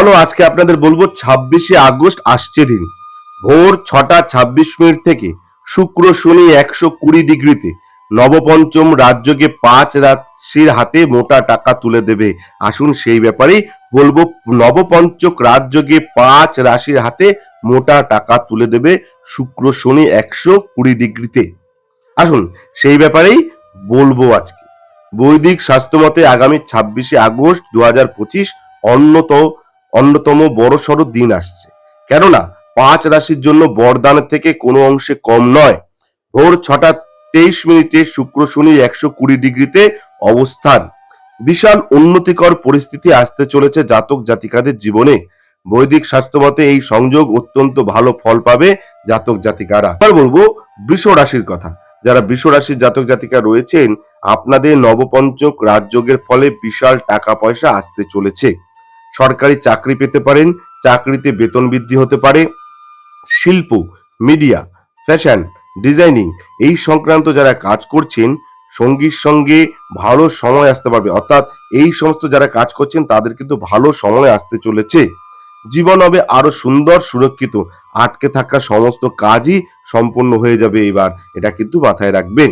হলো আজকে আপনাদের বলব, ছাব্বিশে আগস্ট আসছে দিন। ভোর ছটা ছাব্বিশ মিনিট থেকে শুক্র শনি একশো কুড়ি ডিগ্রিতে। নবপঞ্চম রাজ্যকে পাঁচ রাশির হাতে মোটা টাকা তুলে দেবে। আসুন সেই ব্যাপারেই বলব, নবপঞ্চক রাজ্যকে পাঁচ রাশির হাতে মোটা টাকা তুলে দেবে শুক্র শনি একশো কুড়ি ডিগ্রিতে। আসুন সেই ব্যাপারেই বলব আজকে। বৈদিক স্বাস্থ্যমতে আগামী ছাব্বিশে আগস্ট দু হাজার পঁচিশ অন্যত অন্যতম বড়সড় দিন আসছে। কেননা, পাঁচ রাশির জন্য বরদানের থেকে কোনো অংশে কম নয়। ভোর ছটা তেইশ মিনিটে শুক্র শনি একশো কুড়ি ডিগ্রিতে অবস্থান। বিশাল উন্নতিকর পরিস্থিতি আসতে চলেছে জাতক জাতিকাদের জীবনে। বৈদিক স্বাস্থ্যমতে এই সংযোগ অত্যন্ত ভালো ফল পাবে জাতক জাতিকারা। এবার বলব, বৃষ রাশির কথা। যারা বৃষ রাশির জাতক জাতিকা রয়েছেন, আপনাদের নবপঞ্চক রাজযোগের ফলে বিশাল টাকা পয়সা আসতে চলেছে। সরকারি চাকরি পেতে পারেন, চাকরিতে বেতন বৃদ্ধি হতে পারে। শিল্প, মিডিয়া, ফ্যাশন, ডিজাইনিং এই সংক্রান্ত যারা কাজ করছেন, সঙ্গীর সঙ্গে ভালো সময় আসতে পারবে। অর্থাৎ এই সমস্ত যারা কাজ করছেন, তাদের কিন্তু ভালো সময় আসতে চলেছে। জীবন হবে আরও সুন্দর, সুরক্ষিত, আটকে থাকা সমস্ত কাজই সম্পূর্ণ হয়ে যাবে এবার। এটা কিন্তু মাথায় রাখবেন।